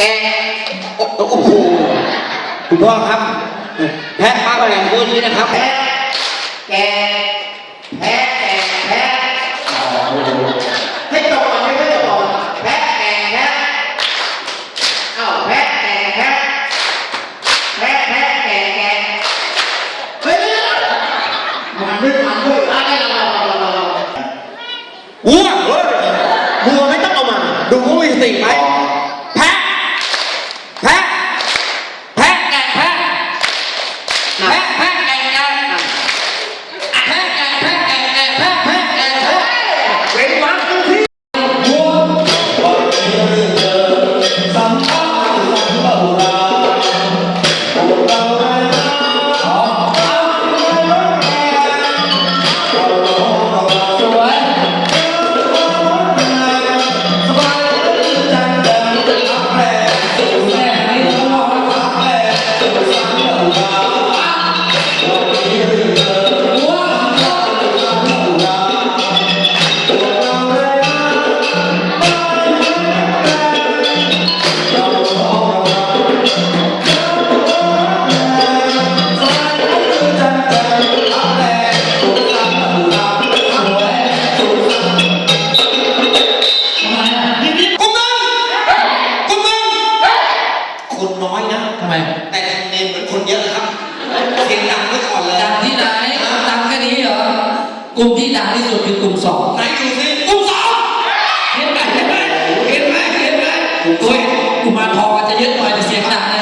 แกโอ้โหคุณพ่อครับ แพะป้าแมลงพวกนี้นะครับ แพ้แกุมารทองอาจจะเยอะหน่อยแต่เสียงหนักน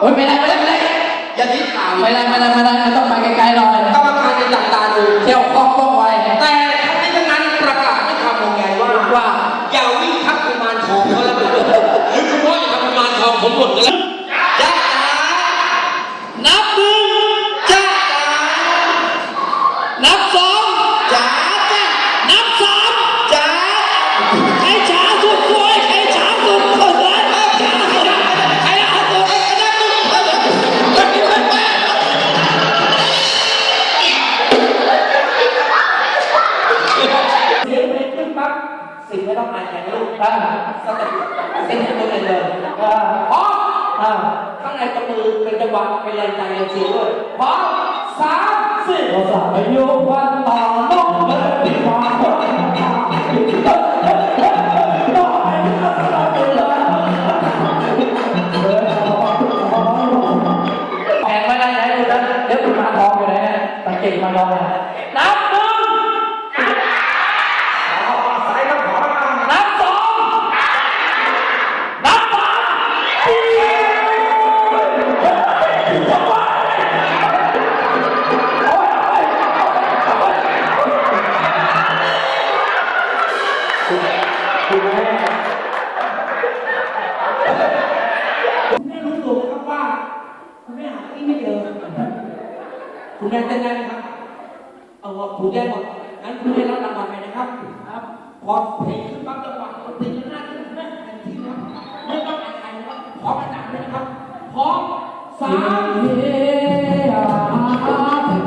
โอ๊ยไม่ได้ไม่ได้ไม่ได้อย่าทิ้งข่ามไม่ได้ไม่ได้ไม่ได้ต้องไปไกลๆหน่อยกรรมการในจับตาดูเที่ยวข้อง เส้นตัวเองเลยพร้อมข้างในตะมือเป็นจังหวะเป็นแรงใจแรงเชียร์ด้วยพร้อมสามสี่เราสามอายกวันต่อน้เลิกติดความกดติดต้น มสามโ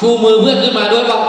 ชูมือเพื่อนขึ้นมาด้วยบอก